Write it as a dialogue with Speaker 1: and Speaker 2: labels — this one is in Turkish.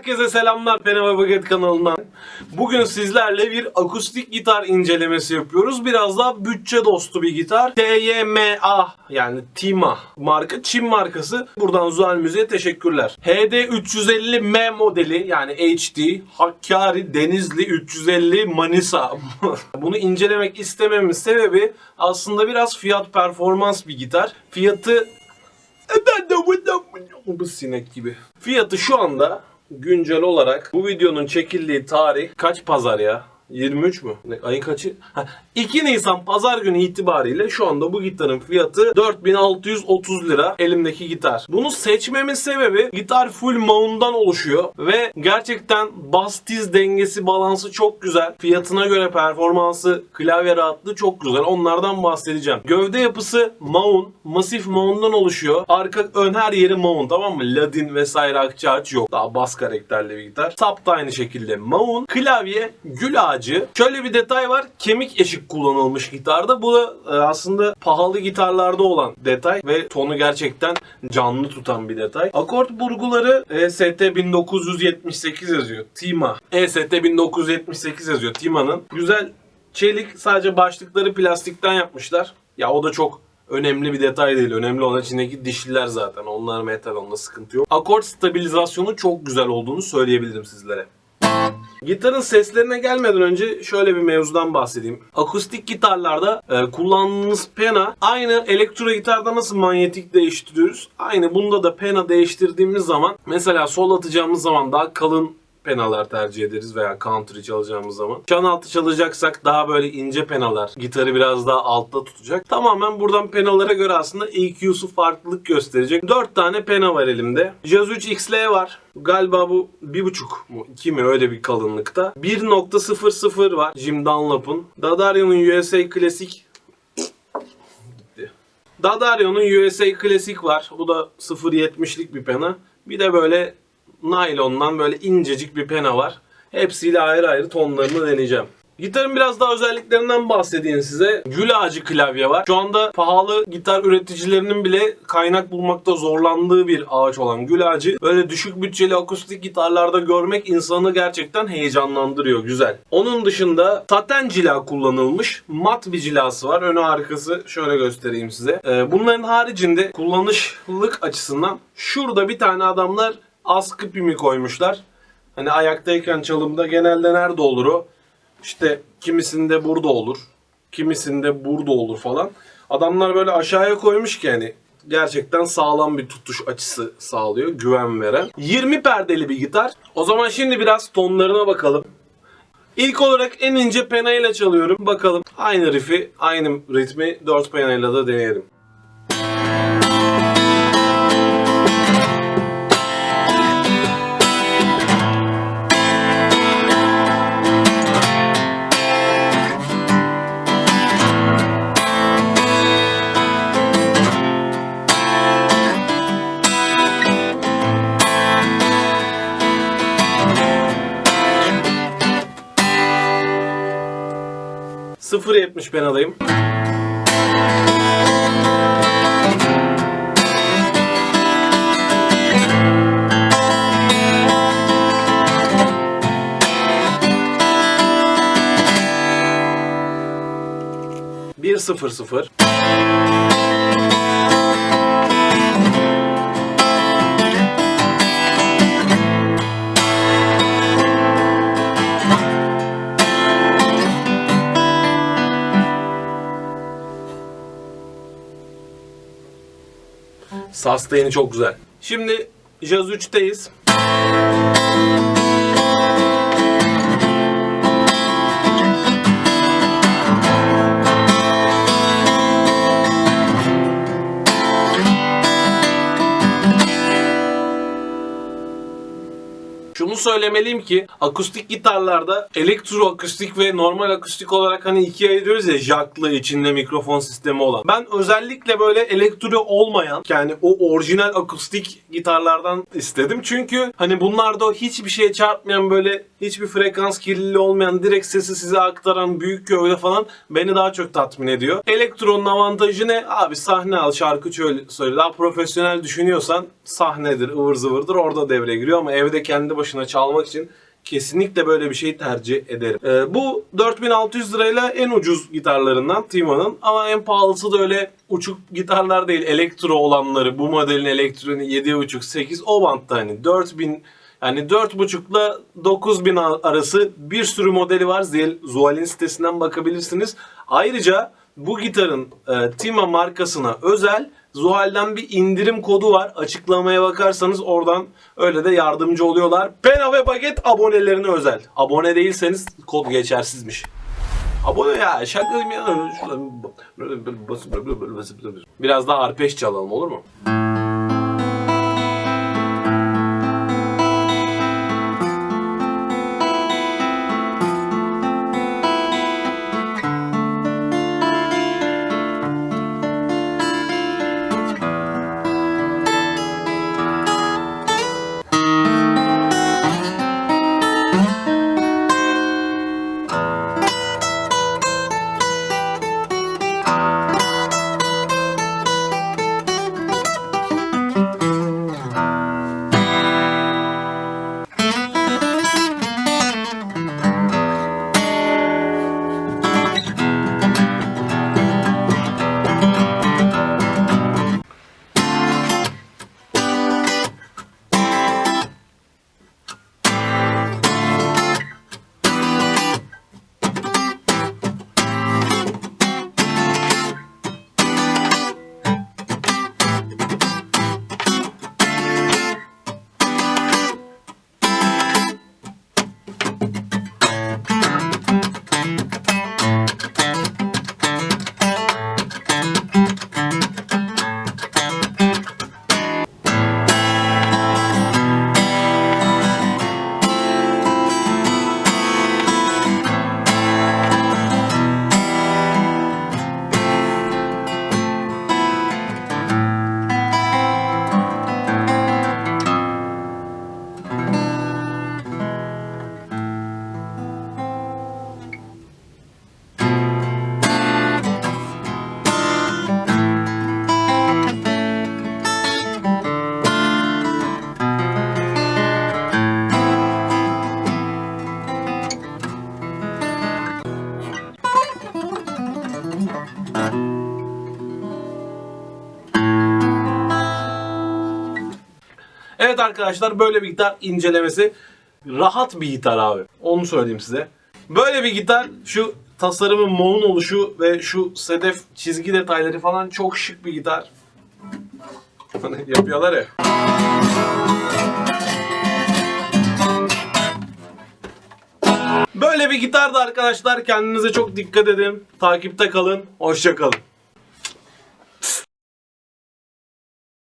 Speaker 1: Herkese selamlar Penema Buget kanalından. Bugün sizlerle bir akustik gitar incelemesi yapıyoruz. Biraz daha bütçe dostu bir gitar. TYMA yani Tima marka Çin markası. Buradan Zuhal Müziğe teşekkürler. HD350M modeli yani HD Hakkari Denizli 350 Manisa. Bunu incelemek istememin sebebi aslında biraz fiyat performans bir gitar. Fiyatı bu sinek gibi. Fiyatı şu anda güncel olarak bu videonun çekildiği tarih kaç pazar ya? 23 mü? Ne, ayın kaçı? Ha, 2 Nisan pazar günü itibariyle şu anda bu gitarın fiyatı 4630 lira elimdeki gitar. Bunu seçmemin sebebi gitar full mount'dan oluşuyor ve gerçekten bas tiz dengesi balansı çok güzel. Fiyatına göre performansı, klavye rahatlığı çok güzel. Onlardan bahsedeceğim. Gövde yapısı mount, masif mount'dan oluşuyor. Arka ön her yeri mount tamam mı? Ladin vesaire akçe ağaç yok. Daha bas karakterli bir gitar. Tap da aynı şekilde mount. Klavye gül ağacı. Şöyle bir detay var. Kemik eşik kullanılmış gitarda. Bu da e, aslında pahalı gitarlarda olan detay ve tonu gerçekten canlı tutan bir detay. Akort burguları EST 1978 yazıyor. Tima. EST 1978 yazıyor Tima'nın. Güzel çelik sadece başlıkları plastikten yapmışlar. Ya o da çok önemli bir detay değil. Önemli olan içindeki dişliler zaten. Onlar metal, onda sıkıntı yok. Akort stabilizasyonu çok güzel olduğunu söyleyebilirim sizlere. Gitarın seslerine gelmeden önce şöyle bir mevzudan bahsedeyim. Akustik gitarlarda e, kullandığınız pena aynı elektro gitarda nasıl manyetik değiştiriyoruz? Aynı bunda da pena değiştirdiğimiz zaman mesela sol atacağımız zaman daha kalın penalar tercih ederiz veya country çalacağımız zaman. Çan altı çalacaksak daha böyle ince penalar gitarı biraz daha altta tutacak. Tamamen buradan penalara göre aslında EQ'su farklılık gösterecek. 4 tane pena var elimde. Jazz 3 XL var. Galiba bu 1.5 mu 2 mi öyle bir kalınlıkta. 1.00 var Jim Dunlop'un. Dadario'nun USA gitti. Dadario'nun USA Klasik var. Bu da 0.70'lik bir pena. Bir de böyle naylondan böyle incecik bir pena var. Hepsiyle ayrı ayrı tonlarını deneyeceğim. Gitarın biraz daha özelliklerinden bahsedeyim size. Gül ağacı klavye var. Şu anda pahalı gitar üreticilerinin bile kaynak bulmakta zorlandığı bir ağaç olan gül ağacı. Böyle düşük bütçeli akustik gitarlarda görmek insanı gerçekten heyecanlandırıyor. Güzel. Onun dışında saten cila kullanılmış. Mat bir cilası var. Önü arkası şöyle göstereyim size. Ee, bunların haricinde kullanışlılık açısından şurada bir tane adamlar askı pimi koymuşlar. Hani ayaktayken çalımda genelde nerede olur o? İşte kimisinde burada olur. Kimisinde burada olur falan. Adamlar böyle aşağıya koymuş ki hani gerçekten sağlam bir tutuş açısı sağlıyor. Güven veren. 20 perdeli bir gitar. O zaman şimdi biraz tonlarına bakalım. İlk olarak en ince penayla çalıyorum. Bakalım aynı riff'i, aynı ritmi 4 penayla da deneyelim. Sıfır yetmiş penadayım. Bir sıfır sıfır. Sustain'i çok güzel. Şimdi Jazz 3'teyiz. Söylemeliyim ki akustik gitarlarda elektro akustik ve normal akustik olarak hani ikiye ayırıyoruz ya jacklı içinde mikrofon sistemi olan. Ben özellikle böyle elektro olmayan yani o orijinal akustik gitarlardan istedim. Çünkü hani bunlarda hiçbir şeye çarpmayan böyle hiçbir frekans kirliliği olmayan direkt sesi size aktaran büyük gövde falan beni daha çok tatmin ediyor. Elektronun avantajı ne? Abi sahne al şarkı söyle. Daha profesyonel düşünüyorsan sahnedir, ıvır zıvırdır orada devreye giriyor ama evde kendi başına çalmak için kesinlikle böyle bir şey tercih ederim. Ee, bu 4600 lirayla en ucuz gitarlarından Tima'nın ama en pahalısı da öyle uçuk gitarlar değil. Elektro olanları bu modelin elektronu 7.5 8 o bantta hani 4000 yani 4.5 ile 9000 arası bir sürü modeli var. Zuhal- Zuhal'in sitesinden bakabilirsiniz. Ayrıca bu gitarın e, Tima markasına özel Zuhal'den bir indirim kodu var. Açıklamaya bakarsanız oradan öyle de yardımcı oluyorlar. Pena ve Paket abonelerine özel. Abone değilseniz kod geçersizmiş. Abone ya ya. Biraz daha arpeş çalalım olur mu? Evet arkadaşlar böyle bir gitar incelemesi rahat bir gitar abi. Onu söyleyeyim size. Böyle bir gitar şu tasarımın moğun oluşu ve şu sedef çizgi detayları falan çok şık bir gitar. Yapıyorlar ya. Böyle bir gitardı arkadaşlar. Kendinize çok dikkat edin. Takipte kalın. Hoşça kalın.